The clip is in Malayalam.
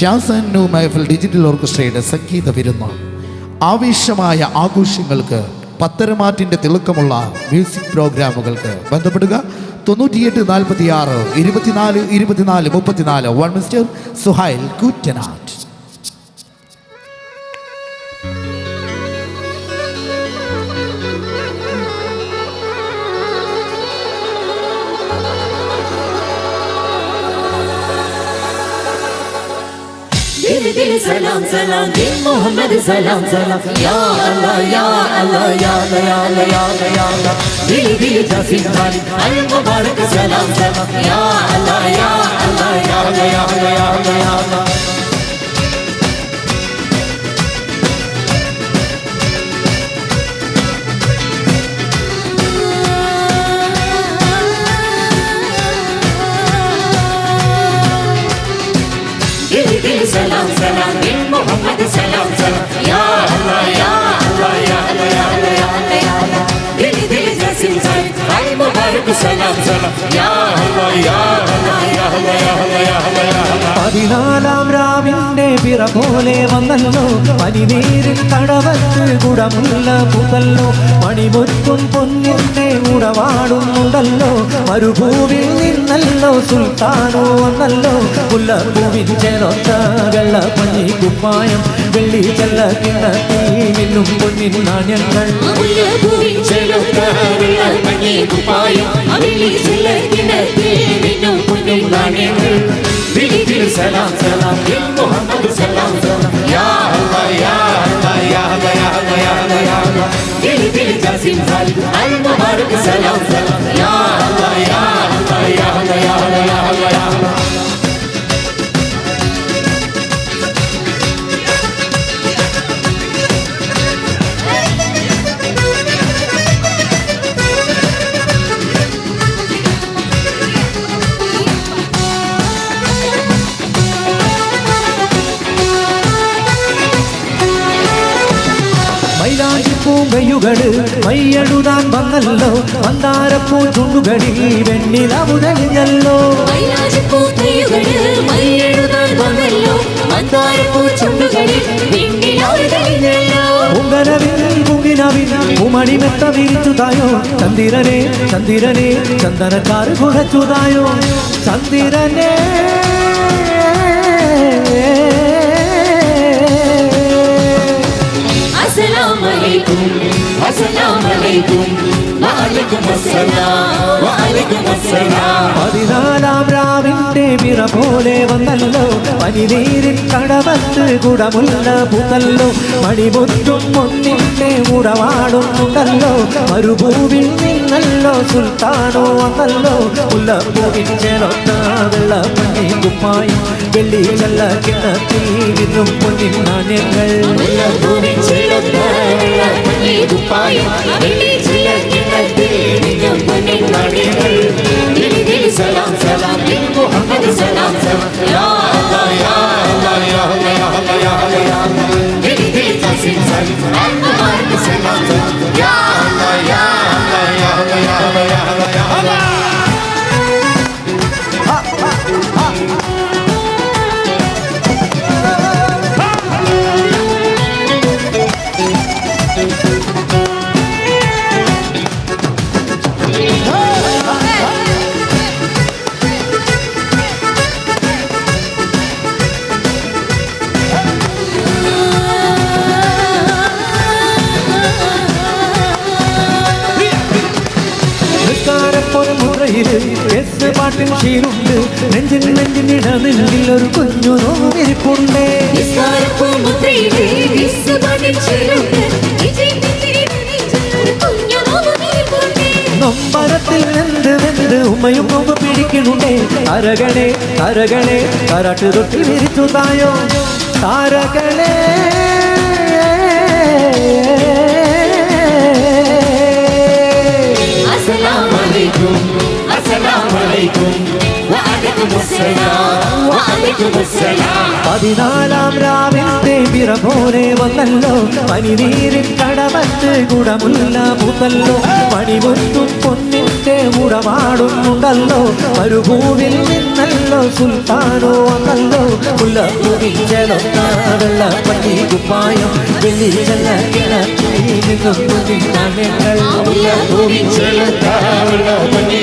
ഷാസൻ ന്യൂ മൈഫിൽ ഡിജിറ്റൽ ഓർക്കസ്ട്രയുടെ സംഗീത വിരുന്ന് ആവേശമായ ആഘോഷങ്ങൾക്ക് പത്തരമാറ്റിന്റെ തിളക്കമുള്ള മ്യൂസിക് പ്രോഗ്രാമുകൾക്ക് ബന്ധപ്പെടുക. തൊണ്ണൂറ്റിയെട്ട് നാൽപ്പത്തി ആറ് ഇരുപത്തിനാല് ഇരുപത്തിനാല് മുപ്പത്തിനാല്. One mister Suhail Koottanad. دل دل سلام سلام دل محمد سلام سلام يا الله يا الله يا الله يا الله يا الله يا الله دل دل جاسم خالد المبارك سلام سلام يا الله يا الله يا الله يا الله يا الله Salam salam bin Muhammad. Salam selam Ya Allah ya Allah ya Allah ya Allah ya Allah ya Allah Dili dili cesin sen Ay mübarek selam selam Ya Allah ya Allah ya Allah ya Allah ya Allah ya Allah Adinala നിലാവിന്റെ പിറ പോലെ വന്നല്ലോ. പനിനീരിൽ കടവത്ത് കുടമുള്ള പുതല്ലോ. മണിമൊറ്റും പൊന്നിന്റെ ഉടവാടുന്നുണ്ടല്ലോ. മരുഭൂവിൽ നിന്നല്ലോ സുൽത്താനോ വന്നല്ലോ. പുല്ലപ്പൂവിൻ ചേർത്ത വെള്ള പഞ്ഞി കുപ്പായം. വെള്ളി ചെല്ല കിണത്തി മിന്നും പൊന്നിൻ നാണ്യങ്ങൾ. പുല്ലപ്പൂവിൻ ചേർത്ത വെള്ള കുപ്പായം. جبريل سلام سلام. محمد سلام سلام يا الله يا الله يا الله يا الله يا الله. يا الله دل دل جاسم خالد المبارك سلام سلام. يا മൈലാഞ്ചിപ്പൂങ്കയുകൾ മയ്യഴുതാൻ വന്നല്ലോ. മന്ദാരപ്പൂ ചുണ്ടുകളിൽ വെണ്ണില മുതലിഞ്ഞല്ലോ കുങ്കിനവിൽ ഉമണിമെത്ത വിരിച്ചുതായോ. ചന്ദിരനെ ചന്ദിരനെ ചന്ദനക്കാർ കുഴച്ചുതായോ. ചന്ദിരനെ അസ്സലാമു അലൈക്കും അസ്സലാമു അലൈക്കും വഅലൈക്കും അസ്സലാം വഅലൈക്കും അസ്സലാം പതിനാലാം രാവിന്റെ പിറ പോലെ വന്നല്ലോ പനിനീരിൽ കടവത്ത് കുടമുള്ള പുതല്ലോ മണിമുറ്റും ഒന്നിന്റെ ഉടവാടുന്നുണ്ടല്ലോ മരുഭൂവിൽ നിന്നല്ലോ സുൽത്താനോ വന്നല്ലോ മുല്ലപ്പൂവിൻ ചേർത്ത വെള്ള പണി കുപ്പായി വെള്ളി ചെല്ല കിണത്തിൽ നിന്നും പൊന്നിൻ നാണ്യങ്ങൾ జిల్లా ഷീറുണ്ട് നെഞ്ചിൽ നെഞ്ചിനിട നെഞ്ചിൽ ഒരു കുഞ്ഞു നോവിരിപ്പുണ്ട്. നൊമ്പരത്തിൽ വെന്ത് വെന്ത് ഉമ്മയും നോമ്പ് പിടിക്കണുണ്ടേ. അരകളെ അരകളെ കരാട്ട് തൊട്ടി വിരിച്ചു തായോ. താരകളെ عليكم وعليكم السلام وعليكم السلام പതിനാലാം രാവിന്റെ പിറ പോലെ വന്നല്ലോ. പനിനീരിൽ കടമത്ത് കുടമുല്ല പൂത്തല്ലോ. പണിമുത്തും പൊന്നിന്റെ ഉടമാടുന്നുണ്ടല്ലോ. മരുഭൂവിൽ നിന്നല്ലോ സുൽത്താനോ വന്നല്ലോ. പുല്ല കുറിച്ചെടുത്താടുള്ള പള്ളി കുപ്പായം. വെള്ളി ചെന്ന കിണറ്റിൽ നിന്നും കുതിത്താനങ്ങൾ പുല്ല കുറിച്ചെടുത്താടുള്ള പള്ളി